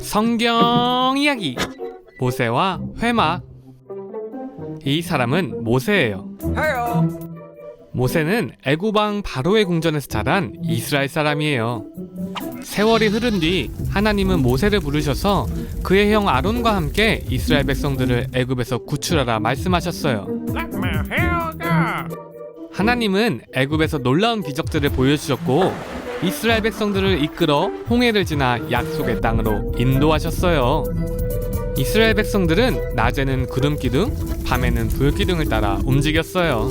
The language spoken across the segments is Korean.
성경 이야기 모세와 회막 이 사람은 모세예요. 모세는 애굽왕 바로의 궁전에서 자란 이스라엘 사람이에요. 세월이 흐른 뒤 하나님은 모세를 부르셔서 그의 형 아론과 함께 이스라엘 백성들을 애굽에서 구출하라 말씀하셨어요. 하나님은 애굽에서 놀라운 기적들을 보여주셨고 이스라엘 백성들을 이끌어 홍해를 지나 약속의 땅으로 인도하셨어요. 이스라엘 백성들은 낮에는 구름 기둥, 밤에는 불 기둥을 따라 움직였어요.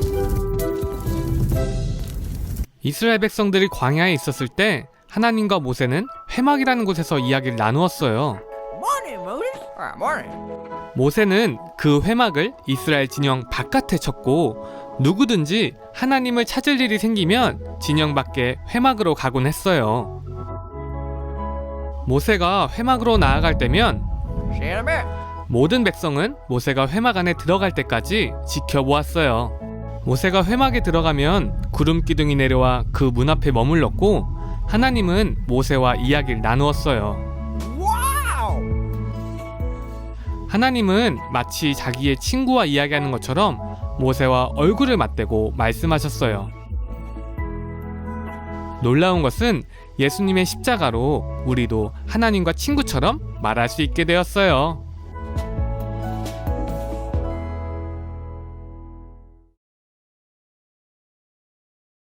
이스라엘 백성들이 광야에 있었을 때 하나님과 모세는 회막이라는 곳에서 이야기를 나누었어요. Morning, Moses. Ah, morning. 모세는 그 회막을 이스라엘 진영 바깥에 쳤고 누구든지 하나님을 찾을 일이 생기면 진영 밖에 회막으로 가곤 했어요. 모세가 회막으로 나아갈 때면. 모든 백성은 모세가 회막 안에 들어갈 때까지 지켜보았어요. 모세가 회막에 들어가면 구름 기둥이 내려와 그 문 앞에 머물렀고 하나님은 모세와 이야기를 나누었어요. 하나님은 마치 자기의 친구와 이야기하는 것처럼 모세와 얼굴을 맞대고 말씀하셨어요. 놀라운 것은 예수님의 십자가로 우리도 하나님과 친구처럼 말할 수 있게 되었어요.